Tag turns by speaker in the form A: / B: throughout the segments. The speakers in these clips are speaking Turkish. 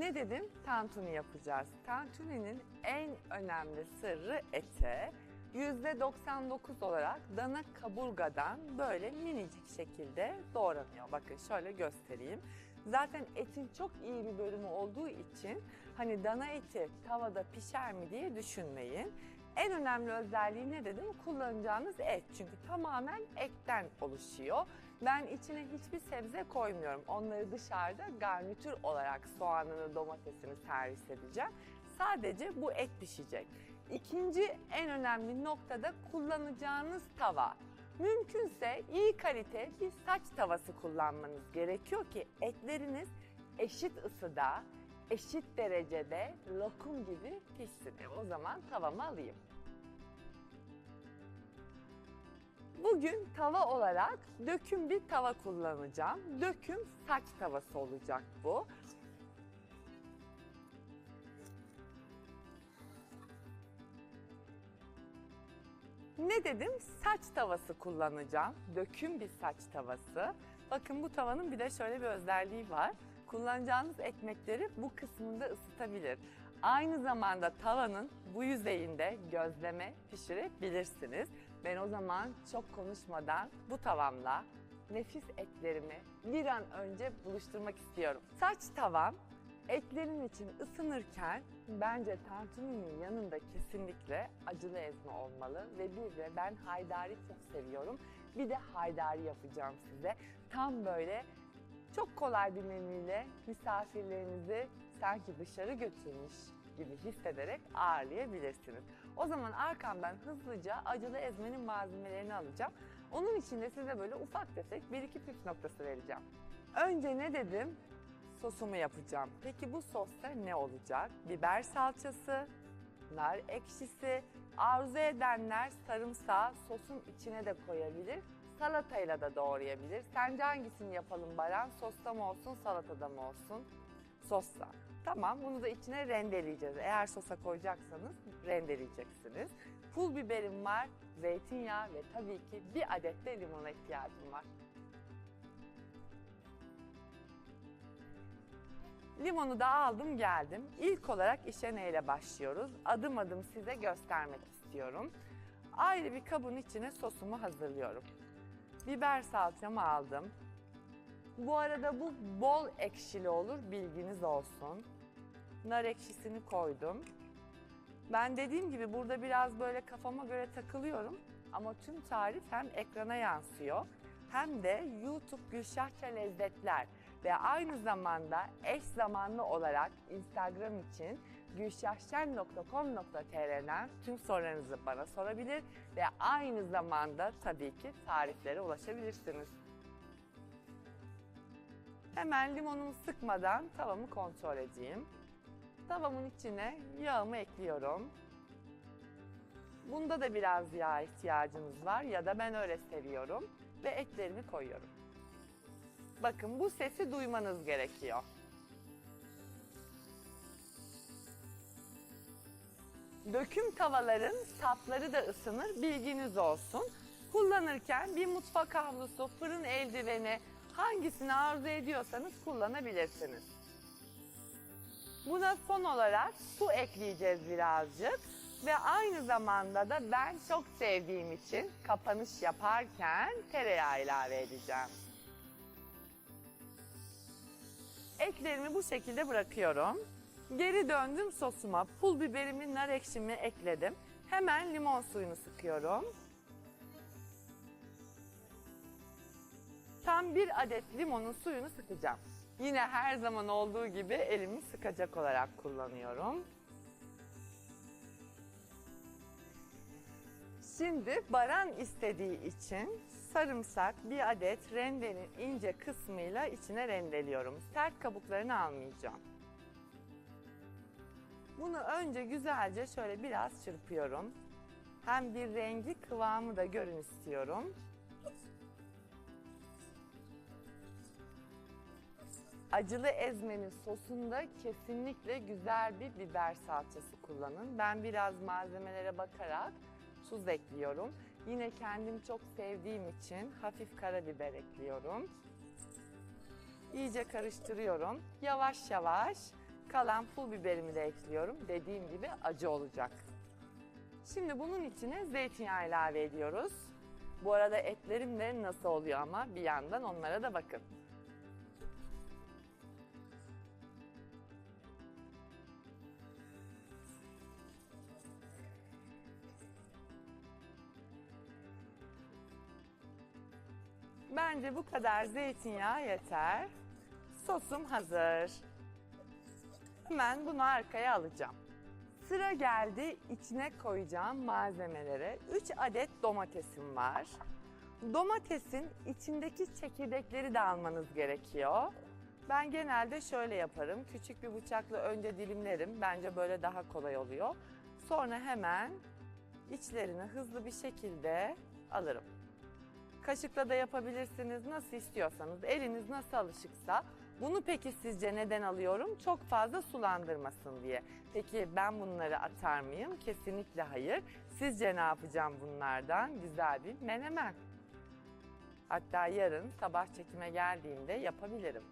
A: Ne dedim? Tantuni yapacağız. Tantuninin en önemli sırrı ete. %99 olarak dana kaburgadan böyle minicik şekilde doğranıyor. Bakın şöyle göstereyim. Zaten etin çok iyi bir bölümü olduğu için hani dana eti tavada pişer mi diye düşünmeyin. En önemli özelliği ne dedim? Kullanacağınız et. Çünkü tamamen etten oluşuyor. Ben içine hiçbir sebze koymuyorum. Onları dışarıda garnitür olarak soğanını, domatesini servis edeceğim. Sadece bu et pişecek. İkinci en önemli noktada kullanacağınız tava. Mümkünse iyi kalite bir saç tavası kullanmanız gerekiyor ki etleriniz eşit ısıda, eşit derecede lokum gibi pişsin. E, o zaman tavamı alayım. Bugün tava olarak döküm bir tava kullanacağım. Döküm saç tavası olacak bu. Ne dedim? Saç tavası kullanacağım. Döküm bir saç tavası. Bakın bu tavanın bir de şöyle bir özelliği var. Kullanacağınız ekmekleri bu kısmında ısıtabilir. Aynı zamanda tavanın bu yüzeyinde gözleme pişirebilirsiniz. Ben o zaman çok konuşmadan bu tavamla nefis etlerimi bir an önce buluşturmak istiyorum. Saç tavam etlerin için ısınırken bence tantuninin yanında kesinlikle acılı ezme olmalı ve bir de ben haydari çok seviyorum. Bir de haydari yapacağım size. Tam böyle çok kolay bir menüyle misafirlerinizi sanki dışarı götürmüş gibi hissederek ağırlayabilirsiniz. O zaman arkamdan hızlıca acılı ezmenin malzemelerini alacağım. Onun için de size böyle ufak tefek bir iki püf noktası vereceğim. Önce ne dedim? Sosumu yapacağım. Peki bu sosta ne olacak? Biber salçası, nar ekşisi, arzu edenler sarımsağı sosun içine de koyabilir. Salatayla da doğrayabilir. Sence hangisini yapalım Baran? Sosta mı olsun, salatada mı olsun? Sosta. Tamam, bunu da içine rendeleyeceğiz. Eğer sosa koyacaksanız rendeleyeceksiniz. Pul biberim var, zeytinyağı ve tabii ki bir adet de limona ihtiyacım var. Limonu da aldım geldim. İlk olarak işe neyle başlıyoruz? Adım adım size göstermek istiyorum. Ayrı bir kabın içine sosumu hazırlıyorum. Biber salçamı aldım. Bu arada bu bol ekşili olur bilginiz olsun. Nar ekşisini koydum. Ben dediğim gibi burada biraz böyle kafama göre takılıyorum. Ama tüm tarif hem ekrana yansıyor hem de YouTube Gülşahça Lezzetler ve aynı zamanda eş zamanlı olarak Instagram için gülşahşen.com.tr'den tüm sorularınızı bana sorabilir ve aynı zamanda tabii ki tariflere ulaşabilirsiniz. Hemen limonumu sıkmadan tavamı kontrol edeyim. Tavamın içine yağımı ekliyorum. Bunda da biraz yağ ihtiyacınız var ya da ben öyle seviyorum ve etlerimi koyuyorum. Bakın bu sesi duymanız gerekiyor. Döküm tavaların sapları da ısınır, bilginiz olsun. Kullanırken bir mutfak havlusu, fırın eldiveni hangisini arzu ediyorsanız kullanabilirsiniz. Buna son olarak su ekleyeceğiz birazcık. Ve aynı zamanda da ben çok sevdiğim için kapanış yaparken tereyağı ilave edeceğim. Etlerimi bu şekilde bırakıyorum. Geri döndüm sosuma. Pul biberimi, nar ekşimi ekledim. Hemen limon suyunu sıkıyorum. Tam bir adet limonun suyunu sıkacağım. Yine her zaman olduğu gibi elimi sıkacak olarak kullanıyorum. Şimdi Baran istediği için sarımsak bir adet rendenin ince kısmıyla içine rendeliyorum. Sert kabuklarını almayacağım. Bunu önce güzelce şöyle biraz çırpıyorum. Hem bir rengi kıvamı da görün istiyorum. Acılı ezmenin sosunda kesinlikle güzel bir biber salçası kullanın. Ben biraz malzemelere bakarak tuz ekliyorum. Yine kendim çok sevdiğim için hafif karabiber ekliyorum. İyice karıştırıyorum. Yavaş yavaş Kalan pul biberimi de ekliyorum. Dediğim gibi acı olacak. Şimdi bunun içine zeytinyağı ilave ediyoruz. Bu arada etlerim de nasıl oluyor ama bir yandan onlara da bakın. Bence bu kadar zeytinyağı yeter. Sosum hazır. Hemen bunu arkaya alacağım. Sıra geldi içine koyacağım malzemelere. 3 adet domatesim var. Domatesin içindeki çekirdekleri de almanız gerekiyor. Ben genelde şöyle yaparım. Küçük bir bıçakla önce dilimlerim. Bence böyle daha kolay oluyor. Sonra hemen içlerini hızlı bir şekilde alırım. Kaşıkla da yapabilirsiniz nasıl istiyorsanız. Eliniz nasıl alışıksa. Bunu peki sizce neden alıyorum? Çok fazla sulandırmasın diye. Peki ben bunları atar mıyım? Kesinlikle hayır. Sizce ne yapacağım bunlardan? Güzel bir menemen. Hatta yarın sabah çekime geldiğinde yapabilirim.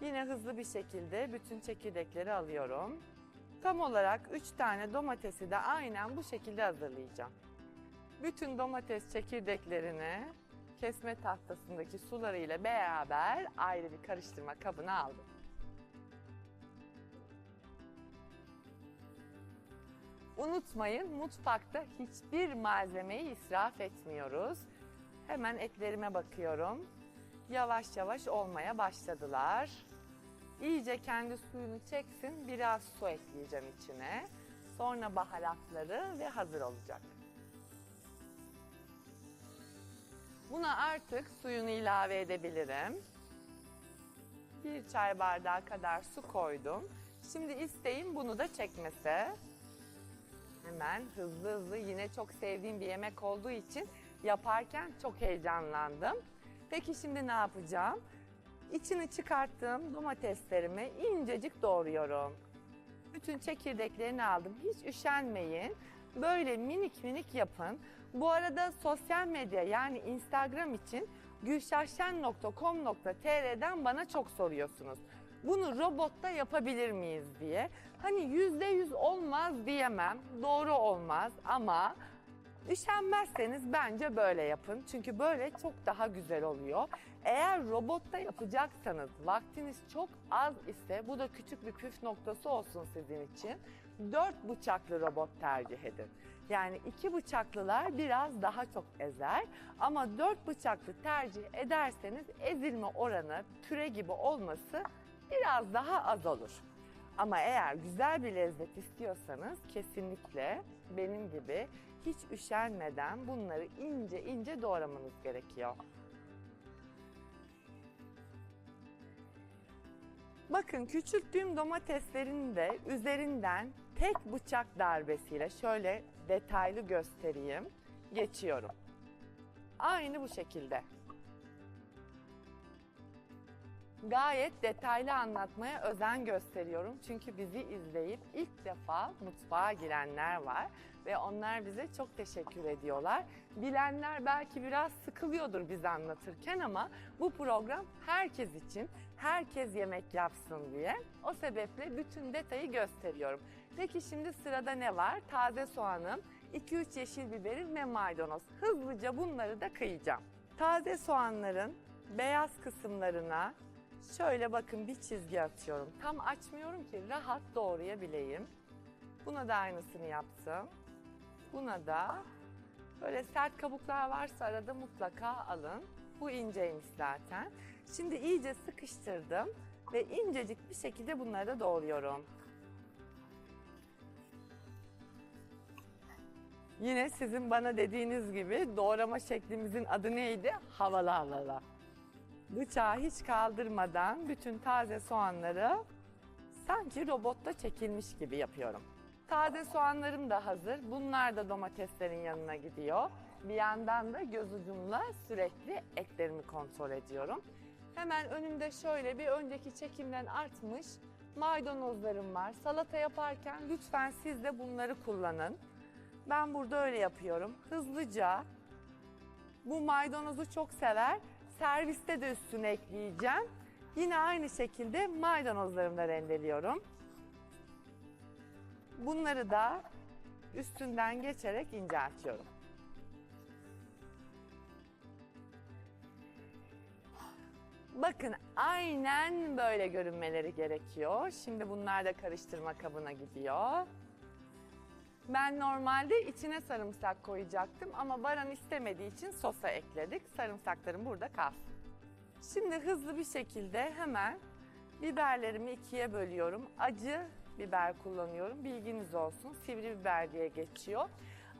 A: Yine hızlı bir şekilde bütün çekirdekleri alıyorum. Tam olarak 3 tane domatesi de aynen bu şekilde hazırlayacağım. Bütün domates çekirdeklerini kesme tahtasındaki sularıyla beraber ayrı bir karıştırma kabına aldım. Unutmayın mutfakta hiçbir malzemeyi israf etmiyoruz. Hemen etlerime bakıyorum. Yavaş yavaş olmaya başladılar. İyice kendi suyunu çeksin. Biraz su ekleyeceğim içine. Sonra baharatları ve hazır olacak. Buna artık suyunu ilave edebilirim. Bir çay bardağı kadar su koydum. Şimdi isteğim bunu da çekmesi. Hemen hızlı hızlı yine çok sevdiğim bir yemek olduğu için yaparken çok heyecanlandım. Peki şimdi ne yapacağım? İçini çıkarttığım domateslerimi incecik doğruyorum. Bütün çekirdeklerini aldım. Hiç üşenmeyin. Böyle minik minik yapın. Bu arada sosyal medya yani Instagram için gülşahşen.com.tr'den bana çok soruyorsunuz. Bunu robotta yapabilir miyiz diye. Hani yüzde yüz olmaz diyemem, doğru olmaz ama üşenmezseniz bence böyle yapın. Çünkü böyle çok daha güzel oluyor. Eğer robotta yapacaksanız vaktiniz çok az ise bu da küçük bir püf noktası olsun sizin için. Dört bıçaklı robot tercih edin. Yani iki bıçaklılar biraz daha çok ezer ama dört bıçaklı tercih ederseniz ezilme oranı püre gibi olması biraz daha az olur. Ama eğer güzel bir lezzet istiyorsanız kesinlikle benim gibi hiç üşenmeden bunları ince ince doğramanız gerekiyor. Bakın küçülttüğüm domateslerin de üzerinden tek bıçak darbesiyle şöyle detaylı göstereyim. Geçiyorum. Aynı bu şekilde. Gayet detaylı anlatmaya özen gösteriyorum. Çünkü bizi izleyip ilk defa mutfağa girenler var ve onlar bize çok teşekkür ediyorlar. Bilenler belki biraz sıkılıyordur biz anlatırken ama bu program herkes için, herkes yemek yapsın diye. O sebeple bütün detayı gösteriyorum. Peki şimdi sırada ne var? Taze soğanım, 2-3 yeşil biberim ve maydanoz. Hızlıca bunları da kıyacağım. Taze soğanların beyaz kısımlarına şöyle bakın bir çizgi atıyorum. Tam açmıyorum ki rahat doğrayabileyim. Buna da aynısını yaptım. Buna da böyle sert kabuklar varsa arada mutlaka alın. Bu inceymiş zaten. Şimdi iyice sıkıştırdım ve incecik bir şekilde bunları da doğruyorum. Yine sizin bana dediğiniz gibi doğrama şeklimizin adı neydi? Havalı havalı. Bıçağı hiç kaldırmadan bütün taze soğanları sanki robotta çekilmiş gibi yapıyorum. Taze soğanlarım da hazır. Bunlar da domateslerin yanına gidiyor. Bir yandan da göz ucumla sürekli etlerimi kontrol ediyorum. Hemen önümde şöyle bir önceki çekimden artmış maydanozlarım var. Salata yaparken lütfen siz de bunları kullanın. Ben burada öyle yapıyorum. Hızlıca bu maydanozu çok sever. Serviste de üstüne ekleyeceğim. Yine aynı şekilde maydanozlarımı da rendeliyorum. Bunları da üstünden geçerek inceltiyorum. Bakın aynen böyle görünmeleri gerekiyor. Şimdi bunlar da karıştırma kabına gidiyor. Ben normalde içine sarımsak koyacaktım ama Baran istemediği için sosa ekledik. Sarımsaklarım burada kalsın. Şimdi hızlı bir şekilde hemen biberlerimi ikiye bölüyorum. Acı biber kullanıyorum. Bilginiz olsun. Sivri biber diye geçiyor.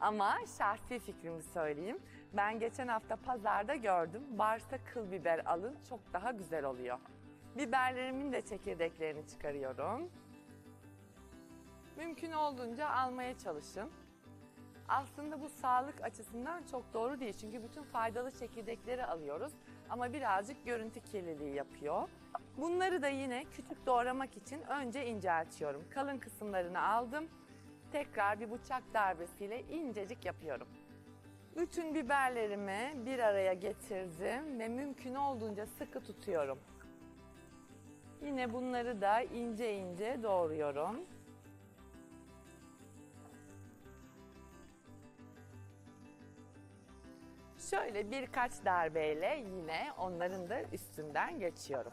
A: Ama şahsi fikrimi söyleyeyim. Ben geçen hafta pazarda gördüm. Varsa kıl biber alın çok daha güzel oluyor. Biberlerimin de çekirdeklerini çıkarıyorum. Mümkün olduğunca almaya çalışın. Aslında bu sağlık açısından çok doğru değil. Çünkü bütün faydalı çekirdekleri alıyoruz. Ama birazcık görüntü kirliliği yapıyor. Bunları da yine küçük doğramak için önce inceltiyorum. Kalın kısımlarını aldım. Tekrar bir bıçak darbesiyle incecik yapıyorum. Bütün biberlerimi bir araya getirdim ve mümkün olduğunca sıkı tutuyorum. Yine bunları da ince ince doğruyorum. Şöyle birkaç darbeyle yine onların da üstünden geçiyorum.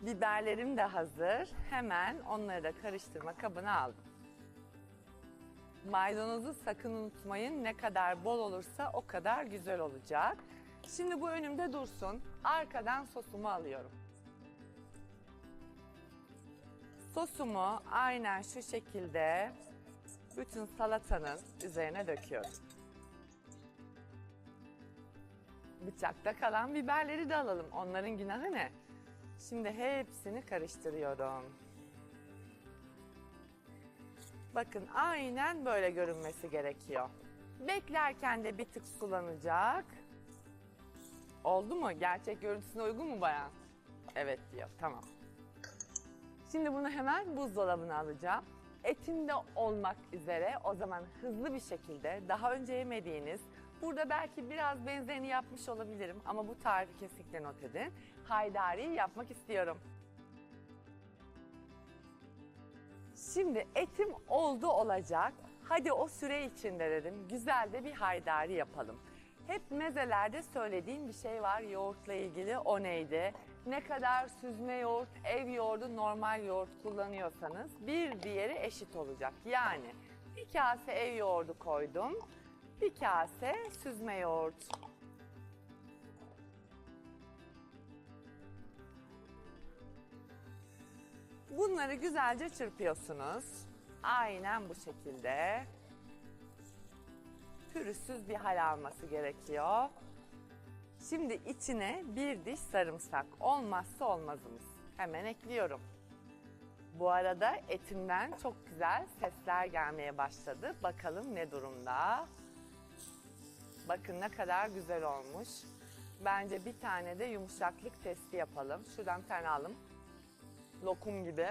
A: Biberlerim de hazır. Hemen onları da karıştırma kabına aldım. Maydanozu sakın unutmayın. Ne kadar bol olursa o kadar güzel olacak. Şimdi bu önümde dursun. Arkadan sosumu alıyorum. Sosumu aynen şu şekilde bütün salatanın üzerine döküyorum. Bıçakta kalan biberleri de alalım. Onların günahı ne? Şimdi hepsini karıştırıyorum. Bakın aynen böyle görünmesi gerekiyor. Beklerken de bir tık sulanacak. Oldu mu? Gerçek görüntüsüne uygun mu bayan? Evet diyor. Tamam. Şimdi bunu hemen buzdolabına alacağım. Etim de olmak üzere o zaman hızlı bir şekilde daha önce yemediğiniz Burada belki biraz benzerini yapmış olabilirim ama bu tarifi kesinlikle not edin. Haydari yapmak istiyorum. Şimdi etim oldu olacak. Hadi o süre içinde dedim güzel de bir haydari yapalım. Hep mezelerde söylediğim bir şey var yoğurtla ilgili o neydi? Ne kadar süzme yoğurt, ev yoğurdu, normal yoğurt kullanıyorsanız bir diğeri eşit olacak. Yani bir kase ev yoğurdu koydum. Bir kase süzme yoğurt. Bunları güzelce çırpıyorsunuz. Aynen bu şekilde. Pürüzsüz bir hal alması gerekiyor. Şimdi içine bir diş sarımsak olmazsa olmazımız. Hemen ekliyorum. Bu arada etimden çok güzel sesler gelmeye başladı. Bakalım ne durumda. Bakın ne kadar güzel olmuş. Bence bir tane de yumuşaklık testi yapalım. Şuradan bir tane alım. Lokum gibi.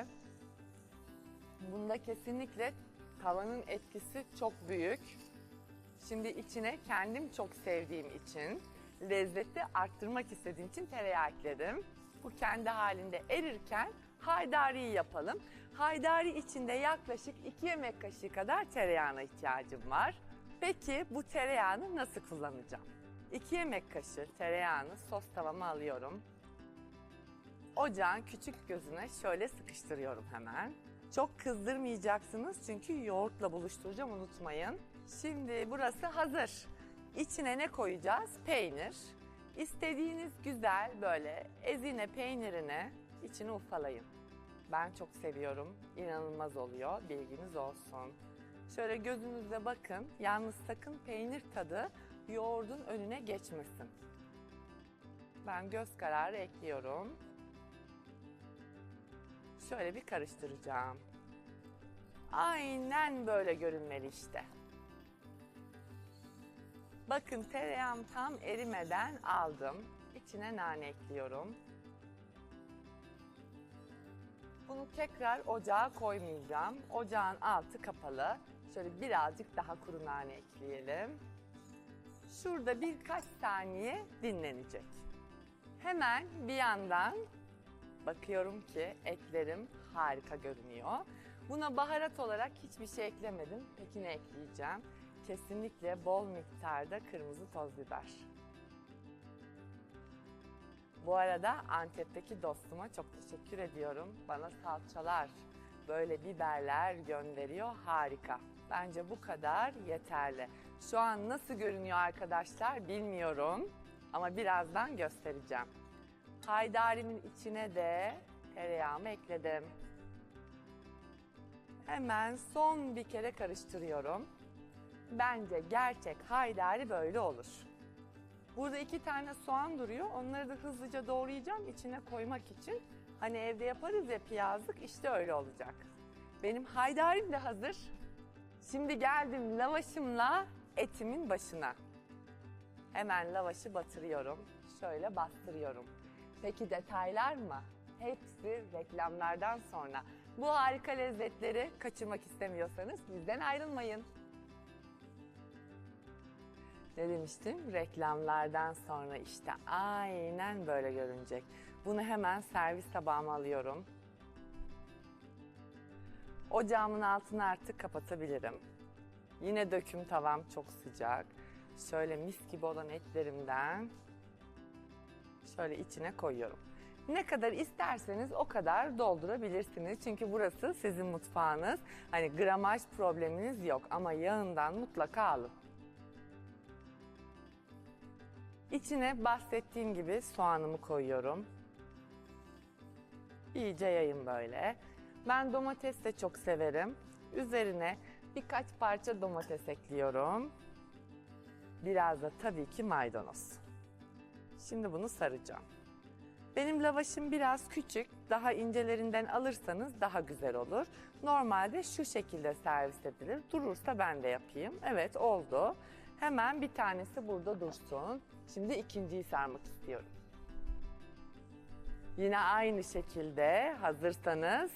A: Bunda kesinlikle tavanın etkisi çok büyük. Şimdi içine kendim çok sevdiğim için, lezzeti arttırmak istediğim için tereyağı ekledim. Bu kendi halinde erirken haydariyi yapalım. Haydari içinde yaklaşık 2 yemek kaşığı kadar tereyağına ihtiyacım var. Peki bu tereyağını nasıl kullanacağım? 2 yemek kaşığı tereyağını sos tavama alıyorum. Ocağın küçük gözüne şöyle sıkıştırıyorum hemen. Çok kızdırmayacaksınız çünkü yoğurtla buluşturacağım unutmayın. Şimdi burası hazır. İçine ne koyacağız? Peynir. İstediğiniz güzel böyle ezine peynirini içine ufalayın. Ben çok seviyorum. İnanılmaz oluyor. Bilginiz olsun. Şöyle gözünüzle bakın. Yalnız sakın peynir tadı yoğurdun önüne geçmesin. Ben göz kararı ekliyorum. Şöyle bir karıştıracağım. Aynen böyle görünmeli işte. Bakın tereyağım tam erimeden aldım. İçine nane ekliyorum. Bunu tekrar ocağa koymayacağım. Ocağın altı kapalı. Şöyle birazcık daha kuru nane ekleyelim. şurada birkaç saniye dinlenecek. Hemen bir yandan bakıyorum ki etlerim harika görünüyor. Buna baharat olarak hiçbir şey eklemedim. Peki ne ekleyeceğim? Kesinlikle bol miktarda kırmızı toz biber. Bu arada Antep'teki dostuma çok teşekkür ediyorum. Bana salçalar, böyle biberler gönderiyor. Harika. Bence bu kadar yeterli. Şu an nasıl görünüyor arkadaşlar bilmiyorum. Ama birazdan göstereceğim. Haydarimin içine de tereyağımı ekledim. Hemen son bir kere karıştırıyorum. Bence gerçek haydari böyle olur. Burada iki tane soğan duruyor. Onları da hızlıca doğrayacağım içine koymak için. Hani evde yaparız ya piyazlık işte öyle olacak. Benim haydarim de hazır. Şimdi geldim lavaşımla etimin başına. Hemen lavaşı batırıyorum. Şöyle bastırıyorum. Peki detaylar mı? Hepsi reklamlardan sonra. Bu harika lezzetleri kaçırmak istemiyorsanız bizden ayrılmayın. Ne demiştim? Reklamlardan sonra işte aynen böyle görünecek. Bunu hemen servis tabağıma alıyorum. Ocağımın altını artık kapatabilirim. Yine döküm tavam çok sıcak. Şöyle mis gibi olan etlerimden şöyle içine koyuyorum. Ne kadar isterseniz o kadar doldurabilirsiniz. Çünkü burası sizin mutfağınız. Hani gramaj probleminiz yok ama yağından mutlaka alın. İçine bahsettiğim gibi soğanımı koyuyorum. İyice yayın böyle. Ben domates de çok severim. Üzerine birkaç parça domates ekliyorum. Biraz da tabii ki maydanoz. Şimdi bunu saracağım. Benim lavaşım biraz küçük. Daha incelerinden alırsanız daha güzel olur. Normalde şu şekilde servis edilir. Durursa ben de yapayım. Evet oldu. Hemen bir tanesi burada dursun. Şimdi ikinciyi sarmak istiyorum. Yine aynı şekilde hazırsanız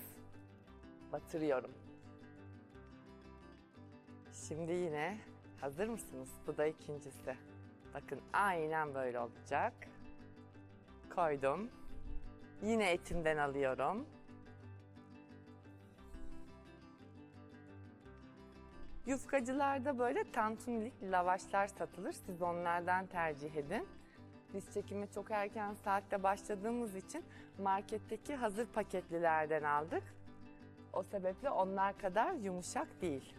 A: batırıyorum. Şimdi yine hazır mısınız? Bu da ikincisi. Bakın aynen böyle olacak. Koydum. Yine etimden alıyorum. Yufkacılarda böyle tantunilik lavaşlar satılır. Siz onlardan tercih edin. Biz çekime çok erken saatte başladığımız için marketteki hazır paketlilerden aldık. O sebeple onlar kadar yumuşak değil.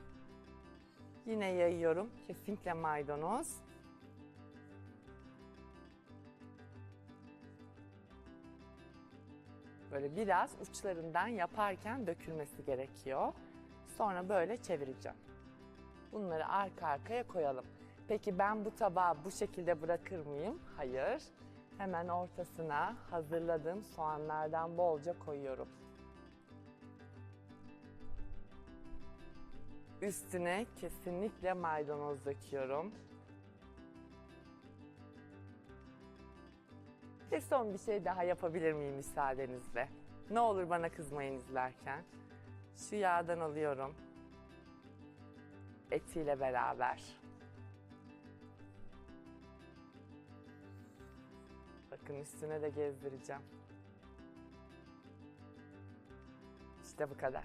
A: Yine yayıyorum. Kesinlikle maydanoz. Böyle biraz uçlarından yaparken dökülmesi gerekiyor. Sonra böyle çevireceğim. Bunları arka arkaya koyalım. Peki ben bu tabağı bu şekilde bırakır mıyım? Hayır. Hemen ortasına hazırladığım soğanlardan bolca koyuyorum. Üstüne kesinlikle maydanoz döküyorum. Ve son bir şey daha yapabilir miyim müsaadenizle? Ne olur bana kızmayın izlerken. Şu yağdan alıyorum. Etiyle beraber. Bakın üstüne de gezdireceğim. İşte bu kadar.